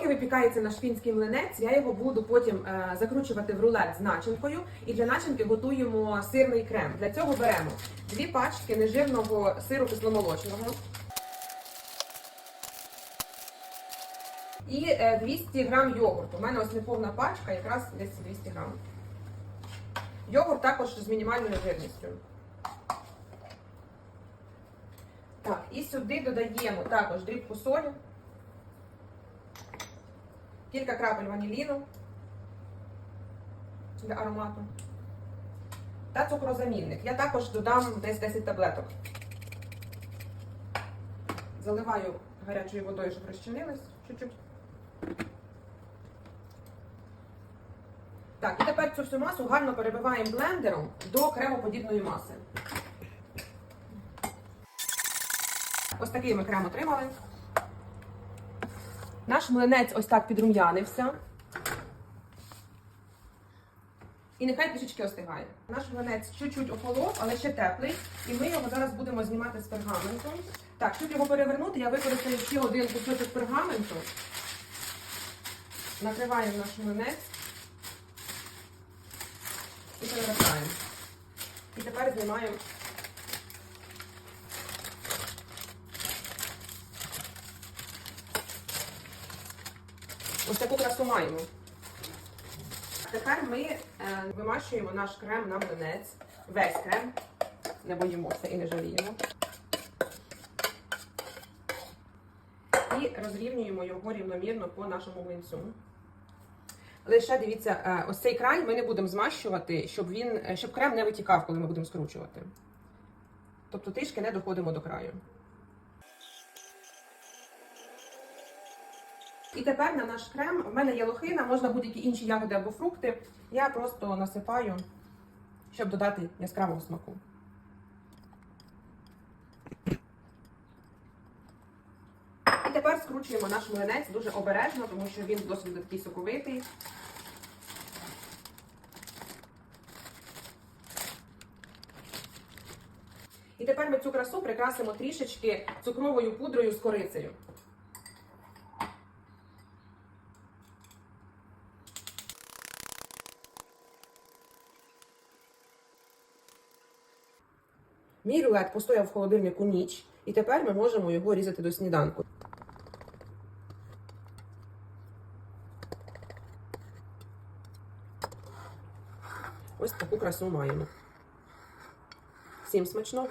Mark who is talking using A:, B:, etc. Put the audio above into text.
A: Поки випікається наш фінський млинець, я його буду потім е, закручувати в рулет з начинкою. І для начинки готуємо сирний крем. Для цього беремо дві пачки нежирного сиру кисломолочного. І е, 200 грам йогурту. У мене ось неповна пачка, якраз десь 200 грам. Йогурт також з мінімальною жирністю. Так, і сюди додаємо також дрібку солі, кілька крапель ваніліну для аромату та цукрозамінник. Я також додам десь 10 таблеток. Заливаю гарячою водою, щоб розчинилось чуть-чуть. Так, і тепер цю всю масу гарно перебиваємо блендером до кремоподібної маси. Ось такий ми крем отримали. Наш млинець ось так підрум'янився. І нехай трішечки остигає. Наш млинець чуть-чуть охолов, але ще теплий. І ми його зараз будемо знімати з пергаменту. Так, щоб його перевернути, я використаю ще один кусочок пергаменту. Накриваємо наш млинець і перевертаємо. І тепер знімаємо ось таку красу маємо. Тепер ми е, вимащуємо наш крем на млинець. Весь крем. Не боїмося і не жаліємо. І розрівнюємо його рівномірно по нашому млинцю. Лише дивіться, е, ось цей край ми не будемо змащувати, щоб він, е, щоб крем не витікав, коли ми будемо скручувати. Тобто трішки не доходимо до краю. І тепер на наш крем, в мене є лохина, можна будь-які інші ягоди або фрукти. Я просто насипаю, щоб додати яскравого смаку. І тепер скручуємо наш млинець дуже обережно, тому що він досить такий соковитий. І тепер ми цю красу прикрасимо трішечки цукровою пудрою з корицею. Мій рулет постояв в холодильнику ніч, і тепер ми можемо його різати до сніданку. Ось таку красу маємо. Всім смачного!